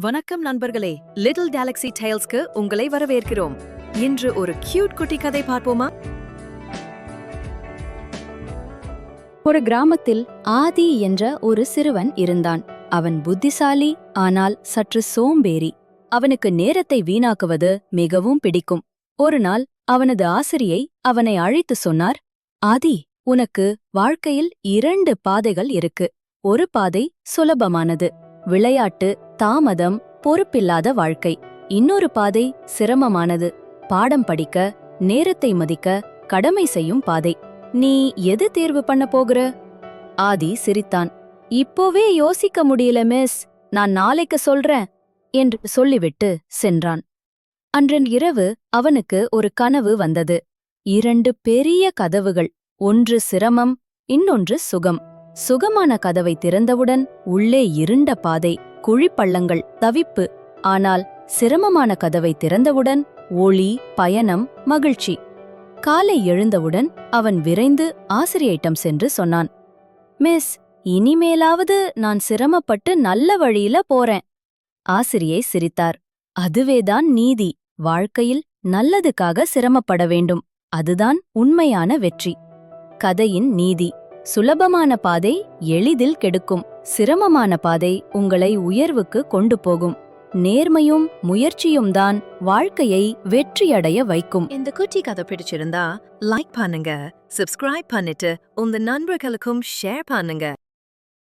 வணக்கம் நண்பர்களே little Galaxy டைல்ஸ்க்கு உங்களை வரவேற்கிறோம். இன்று ஒரு கியூட் குட்டி கதை பார்ப்போமா? ஒரு கிராமத்தில் ஆதி என்ற ஒரு சிறுவன் இருந்தான். அவன் புத்திசாலி ஆனால் சற்று சோம்பேறி. அவனுக்கு நேரத்தை வீணாக்குவது மிகவும் பிடிக்கும். ஒரு நாள் அவனது ஆசிரியை அவனை அழைத்து சொன்னார் ஆதி உனக்கு வாழ்க்கையில் இரண்டு பாதைகள் இருக்கு. ஒரு பாதை சுலபமானது. விளையாட்டு தாமதம் பொறுப்பில்லாத வாழ்க்கை. இன்னொரு பாதை சிரமமானது. பாடம் படிக்க நேரத்தை மதிக்க கடமை செய்யும் பாதை. நீ எது தேர்வு பண்ண போகிற? ஆதி சிரித்தான். இப்போவே யோசிக்க முடியல மிஸ். நான் நாளைக்கு சொல்றேன் என்று சொல்லிவிட்டு சென்றான். அன்றன் இரவு அவனுக்கு ஒரு கனவு வந்தது. இரண்டு பெரிய கதவுகள் ஒன்று சிரமம் இன்னொன்று சுகம். சுகமான கதவை திறந்தவுடன் உள்ளே இருண்ட பாதை குழிப்பள்ளங்கள் தவிப்பு. ஆனால் சிரமமான கதவை திறந்தவுடன் ஒளி பயணம் மகிழ்ச்சி. காலை எழுந்தவுடன் அவன் விரைந்து ஆசிரியையிடம் சென்று சொன்னான் மிஸ் இனிமேலாவது நான் சிரமப்பட்டு நல்ல வழியில போறேன். ஆசிரியை சிரித்தார் அதுவேதான் நீதி. வாழ்க்கையில் நல்லதுக்காக சிரமப்பட வேண்டும். அதுதான் உண்மையான வெற்றி. கதையின் நீதி. சுலபமான பாதை எளிதில் கெடுக்கும். சிரமமான பாதை உங்களை உயர்வுக்கு கொண்டு போகும். நேர்மையும் முயற்சியும் தான் வாழ்க்கையை வெற்றியடைய வைக்கும். இந்த குட்டி கதை பிடிச்சிருந்தா லைக் பண்ணுங்க சப்ஸ்கிரைப் பண்ணிட்டு உங்க நண்பர்களுக்கும் ஷேர் பண்ணுங்க.